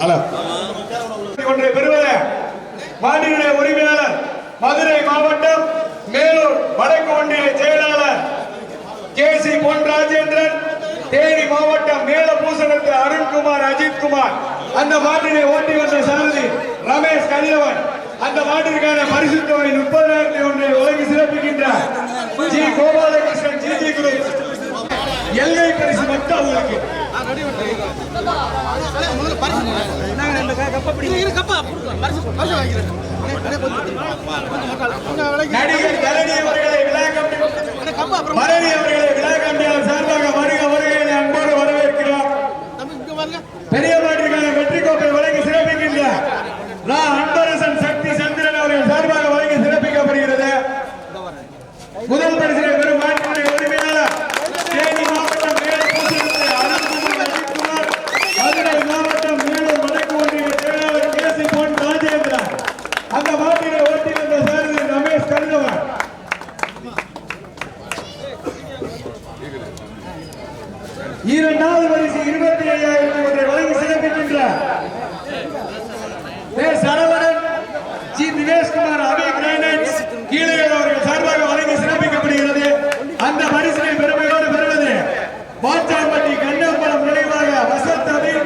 Hello ஒன்றை பெறுவது மாநில உரிமையாளர் மதுரை மாவட்டம் மேலூர் வடக்கு ஒன்றிய செயலாளர் கே சி பொன் ராஜேந்திரன் தேனி மாவட்டம் மேலபூசணத்து அருண்குமார் அஜித்குமார். அந்த மாட்டினை ஓட்டி வந்த சாரதி ரமேஷ் கதிரவன். அந்த மாட்டிற்கான பரிசு தொகை முப்பதாயிரத்தி ஒன்றை உலகி சிறப்பிக்கின்றார். G. Gopalakrishnan G. G. Guru. எல்லை பரிசு மட்டும் அவங்களுக்கு. நடிகர் தரணி அவர்களை விழா கமிட்டி பரணி அவர்களை விழா கமிட்டியாளர் சார்பாக வருக வருக அன்போடு வரவேற்கிறோம் பெரிய மாட்டிற்கான வெற்றி கோப்பை வழங்கி சிறப்பிக்கின்றார் ரா அன்பரசன் சக்தி சந்திரன் அவர்கள் சார்பாக வழங்கி சிறப்பிக்கப்படுகிறது முதல் பரிசினை பெறும் மாட்டினுடைய உரிமையாளர் தேனி மாவட்டம் மேலப்பூசணத்து அருண்குமார் அஜித்குமார் மதுரை மாவட்டம் மேலூர் வடக்கு ஒன்றிய செயலாளர் கே சி பொன் ராஜேந்திரன் அந்த மாட்டினை ஓட்டி வந்த சாரதி ரமேஷ் கருதவன் இரண்டாவது பரிசு இருபத்தி ஐயாயிரத்தி ஒன்றை வழங்கி சிறப்பிக்கின்றார் A Saravanan G Dineshkumar Abi granites கீழே அவர்கள் சார்பாக வழங்கி சிறப்பிக்கப்படுகிறது அந்த பரிசினை பெருமையோடு பெறுவது பாச்சாம்பட்டி கண்ணம்பலம் நினைவாக வசந்த் அமீர்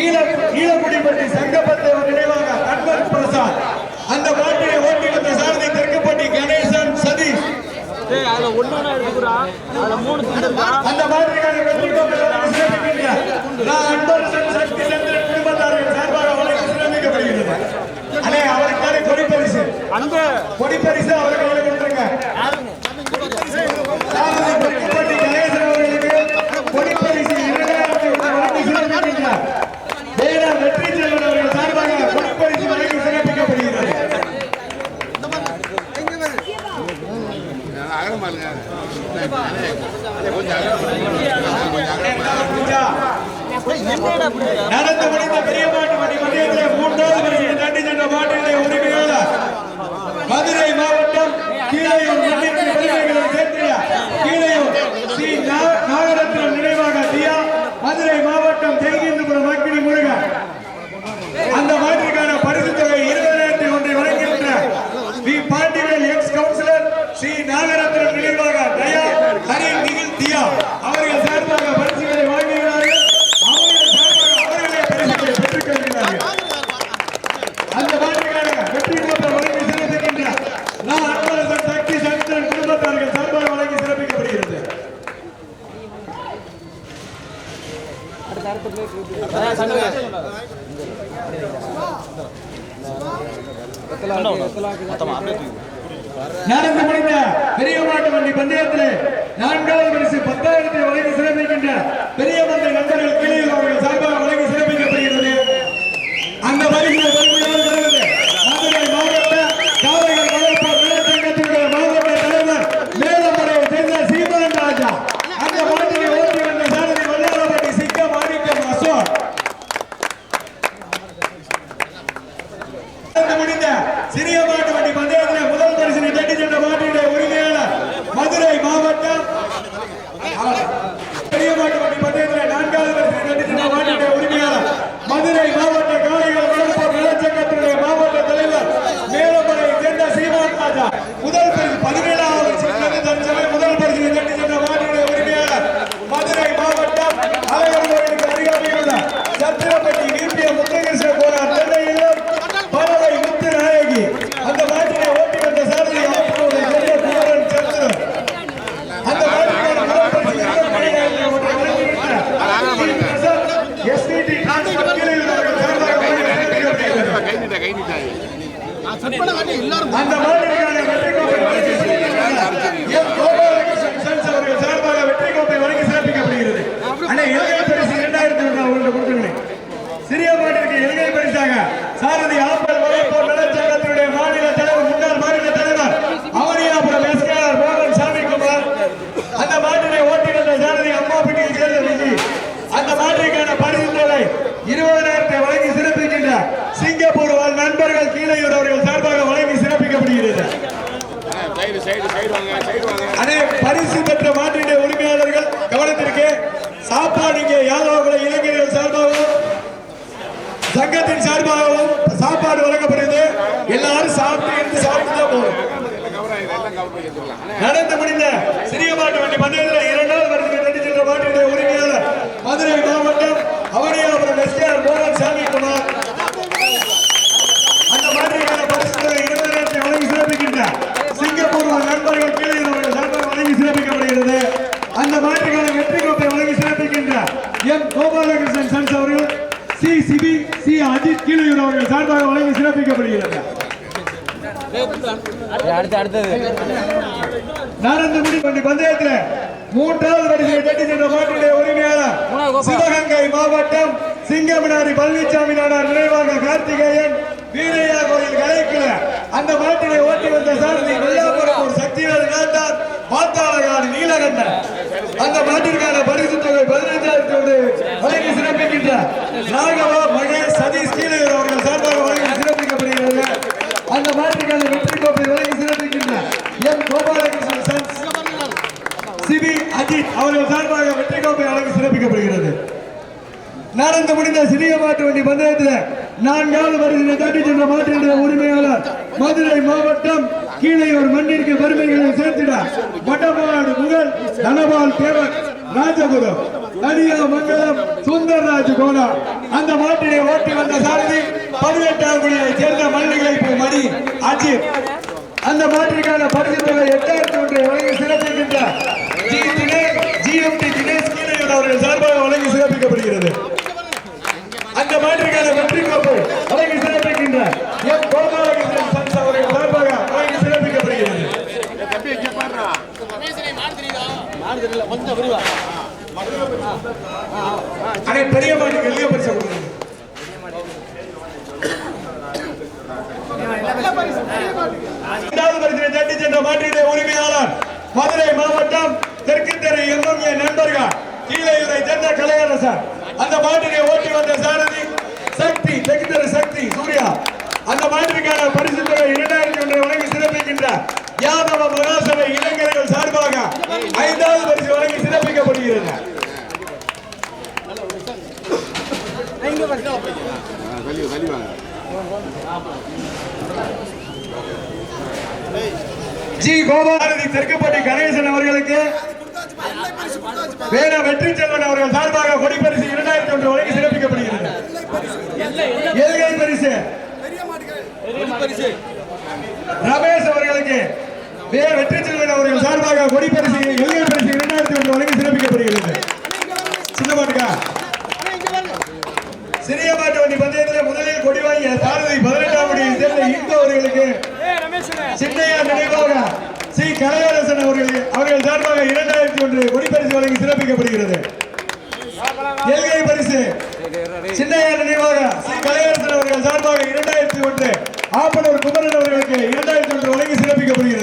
ஈழ ஈழக்குடிப்பட்டி சங்கப்பத்தவர் நினைவாக அன்வர் பிரசாத் அந்த மாட்டினை ஓட்டி வந்த சாரதி தெற்குப்பட்டி கணேசன் சதீஷ் எடுத்துக்கிறா அதுல மூணு அந்த நான் சக்தி சார்பாக அண்ணே அவருக்கான கொடி பரிசு. அங்க கொடி பரிசு அவர் கையில கொடுத்துருங்க சாரதி பெருக்குப்பட்டி கணேசன் அவர்களுக்கு கொடி பரிசு இரண்டாயிரத்தி வழங்கி சிறப்பிக்கின்றார் வேடா வெற்றி செல்வன் அவர்கள் சார்பாக கொடி பரிசு வழங்கி சிறப்பிக்கப்படுகிறது புரிஞ்சா? நடந்து முடிந்த பெரிய மணி மூன்றாவது பரிசு தட்டி சென்ற மாட்டினுடைய உரிமையாளர் மதுரை மாவட்டம் கீழையூர் கீழையூர் ஸ்ரீ நாகரத்னம் நினைவாக தியா மதுரை மாவட்டம் ஜெயகீந்தபுரம் அக்கினி முருகன் அந்த மாட்டிற்கான பரிசு தொகை இருபதாயிரத்தி ஒன்றை வழங்குகின்ற V Pandivel ex councillor Shri Nagarathnam Daya Hari அவர்கள் சார்பாக பரிசுகளை வாங்குகிறார்கள் அவர்கள் சார்பாக அவர்களே பரிசுகளை பெற்றுக் கொள்கிறார்கள் அந்த வெற்றி கோப்பை வழங்கி சிறப்பிக்கின்றார் நான் அன்பரசன் சக்தி சந்திரன் குடும்பத்தார்கள் சார்பாக வழங்கி சிறப்பிக்கப்படுகிறது நடந்து முடிந்த பெரிய நான்காவது பரிசு பத்தாயிரத்தி வழங்கி சிறப்பிக்கின்ற பெரிய மந்தை நண்பர்கள் கிளியில் அவர்கள் சார்பாக வழங்கி சிறப்பிக்கப்படுகிறது அந்த பரிசு பெருமையோடு பெறுவது மதுரை மாவட்ட காவலர் வளர்ப்பார் நலச்சங்கத்தினுடைய மாவட்ட தலைவர் மேலமுறையை சேர்ந்த சீமான் ராஜா அந்த மாட்டினை ஓட்டி வந்த சாரதி வல்லாரப்பட்டி சிக்க மாணிக்கம் அசோக் நடந்து முடிந்த சிறிய மாட்டு வண்டி பந்தயத்தில் முதல் பரிசினை தட்டி சென்ற மாட்டினுடைய உரிமையாளர் மதுரை மாவட்டம் பெரிய மாட்டு வண்டி பந்தயத்தில் நான்காவது பரிசினை தட்டி சென்ற மாட்டினுடைய உரிமையாளர் மதுரை மாவட்ட காளைகள் வளர்ப்போர் நலச்சங்கத்தினுடைய மாவட்ட தலைவர் மேலமலை சேர்ந்த சீமான் ராஜா முதல் பரிசு பதினேழாவது சின்னது தற்சமயம் முதல் பரிசினை தட்டி சென்ற மாட்டினுடைய உரிமையாளர் மதுரை மாவட்டம் அலைவர் கோயிலுக்கு அருகாமையில் உள்ள சத்திரப்பட்டி வீப்பிய முத்துகிருஷ்ண கோனார் சென்னையிலும் பறவை முத்து நாயகி அந்த மாட்டினை ஓட்டி வந்த சாரதி ஆப்பிரோடு பெரிய குமரன் சந்திரன் அந்த மாட்டிற்கான முதல் பரிசு இருபத்தைந்தாயிரத்தி ஒன்றை வழங்குகின்ற SVT டிரான்ஸ்போர்ட் கிளையில் அவர்கள் சார்பாக வழங்கப்படுகிறது. அந்த மாநிலக்கான வெற்றி கோப்பை வழங்கி சிறப்பிக்கப்பட்ட எம். கோபாலகிருஷ்ணன் சன்ஸ் அவர்கள் சார்பாக வெற்றி கோப்பை வழங்கி சிறப்பிக்கப்படுகிறது அண்ணே இலங்கை பரிசு இரண்டாயிரத்தி ஒன்று அவங்கள்ட்ட கொடுத்துருங்க சிறிய மாட்டிற்கு இலங்கை பரிசாக. சாரதி ஆப்பல் வளைப்போர் நலச்சங்கத்தினுடைய மாநில தலைவர் முன்னாள் மாநில தலைவர் அவனியாபுரம் எஸ்கேஆர் மோகன் சாமிக்குமார் அந்த மாட்டினை ஓட்டி வந்த சாரதி அம்மாப்பட்டியை சேர்ந்த விஜி அந்த மாட்டிற்கான பரிசு தொகை இருபதாயிரத்தை வழங்கி சிறப்பிக்கின்ற சிங்கப்பூர் வாழ் நண்பர்கள் கீழையூர் அவர்கள் சார்பாக வழங்கி சிறப்பிக்கப்படுகிறது சைடு சைடு சைடு வாங்க சைடு வாங்க அதே பரிசு பெற்ற மாட்டினுடைய உரிமையாளர்கள் கவனத்திற்கு சாப்பாடு இங்கே யாதவகுல இளைஞர்கள் சார்பாகவும் சங்கத்தின் சார்பாகவும் சாப்பாடு வழங்கப்படுகிறது. எல்லாரும் சாப்பிட்டு இருந்து சாப்பிட்டு தான் போகணும். நடந்து முடிந்த சிறிய மாட்டு வண்டி பந்தயத்தில் இரண்டாவது வருஷம் தட்டி சென்ற மாட்டினுடைய உரிமையாளர் மதுரை சி. அஜித் கீழையூர் அவர்கள் சார்பாக வழங்கி சிறப்பிக்கப்படுகிறது. நடந்து முடிப்பண்டி பந்தயத்தில் மூன்றாவது வரிசையை தட்டி சென்ற மாட்டினுடைய உரிமையாளர். சிவகங்கை மாவட்டம் சிங்கமனாரி பழனிசாமி நாடார் நினைவாக கார்த்திகேயன் வீரையா கோயில் கலைக்குல அந்த மாட்டினை ஓட்டி வந்த சாரதி வெள்ளாபுரம் ஒரு சக்திவேல் நாட்டார் பாத்தாளகாடு நீலகண்டன். அந்த மாட்டிற்கான பரிசு தொகை பதினைஞ்சாயிரத்தி வழங்கி சிறப்பிக்கின்ற ராகவா மகேஷ் சதீஷ் கீழையூர் அவர்கள் சார்பாக வழங்கி சிறப்பிக்கப்படுகிறது அந்த மாட்டிற்கான வெற்றி கோப்பை வழங்கி சிறப்பிக்கின்ற எம் கோபாலகிருஷ்ணன் சன்ஸ் சிபி அஜித் அவர்கள் சார்பாக வெற்றி கோப்பை வழங்கி சிறப்பிக்கப்படுகிறது நடந்து முடிந்த சிறிய மாட்டு வண்டி பந்தயத்தில் நான்காவது வருகிற தட்டி சென்ற மாட்டினுடைய உரிமையாளர் மதுரை மாவட்டம் கீழையூர் மண்ணிற்கு பெருமைகளை சேர்த்திட வடமாடு முகல் தனபால் தேவர் ராஜகுரு தனியா மங்கலம் சுந்தர்ராஜ் கோலா. அந்த மாட்டினை ஓட்டி வந்த சாரதி பதினெட்டாம் குடியை சேர்ந்த மல்லிகை மணி அஜித். அந்த மாட்டிற்கான பரிசு தொகை எட்டாயிரத்தி ஒன்றை வழங்கி சிறப்பிக்கின்ற ஜி தினேஷ் ஜிஎம்டி தினேஷ் கீழையூர் அவர்கள் சார்பாக வழங்கி சிறப்பிக்கப்படுகிறது. அந்த மாட்டிற்கான வெற்றி கோப்பை வழங்கி சிறப்பிக்கின்ற எம் கோபாலகிருஷ்ணன் சன்ஸ் அவர்கள் சார்பாக வழங்கி சிறப்பிக்கப்படுகிறது. அனை பெரிய மாட்டுக்கு எளிய பரிசு கொடுக்கணும் இரண்டாவது தட்டி சென்ற மாட்டினுடைய உரிமையாளர் மதுரை மாவட்டம் தெற்கு தெரு எம்எம்ஏ நண்பர்கள். கீழையூரை சேர்ந்த கலையரசன் அந்த மாட்டினை ஓட்டி வந்த சாரதி சக்தி தெற்கு சக்தி சூர்யா அந்த மாட்டிற்கான பரிசு தொகை இரண்டாயிரத்தி ஒன்றை வழங்கி சிறப்பிக்கின்ற யாதவ மகாசபை இளைஞர்கள் சார்பாக ஐந்தாவது பரிசு வழங்கி சிறப்பிக்கப்படுகிறது. தள்ளி தள்ளி ஜி. கோபாரதி தெற்குப்பட்டி கணேசன் அவர்களுக்கு வேற வெற்றி செல்வன் அவர்கள் சார்பாக கொடி பரிசு இரண்டாயிரத்தி ஒன்று வழங்கி சிறப்பிக்கப்படுகிறது எல்கை பரிசு ரமேஷ் அவர்களுக்கு வே வெற்றி செல்வன் அவர்கள் சார்பாக கொடி பரிசு எல்லை பரிசு இரண்டாயிரத்தி ஒன்று வழங்கி சிறப்பிக்கப்படுகிறது. சின்னமாட்டுக்கா சிறிய மாட்டு வண்டி பந்தயத்தில் முதலில் கொடி வாங்கிய சாரதி பதினெட்டாம் வண்டியை சேர்ந்த இந்து அவர்களுக்கு சின்னையா நினைவாக சி. கலையரசன் அவர்கள் அவர்கள் சார்பாக இரண்டாயிரத்தி ஒன்று கொடி பரிசு வழங்கி சிறப்பிக்கப்படுகிறது. எல்கை பரிசு சின்னையா நினைவாக சி. சார்பாக இரண்டாயிரத்தி ஒன்று ஆப்பனூர் குமரன் அவர்களுக்கு இரண்டாயிரத்தி ஒன்று வழங்கி சிறப்பிக்கப்படுகிறது.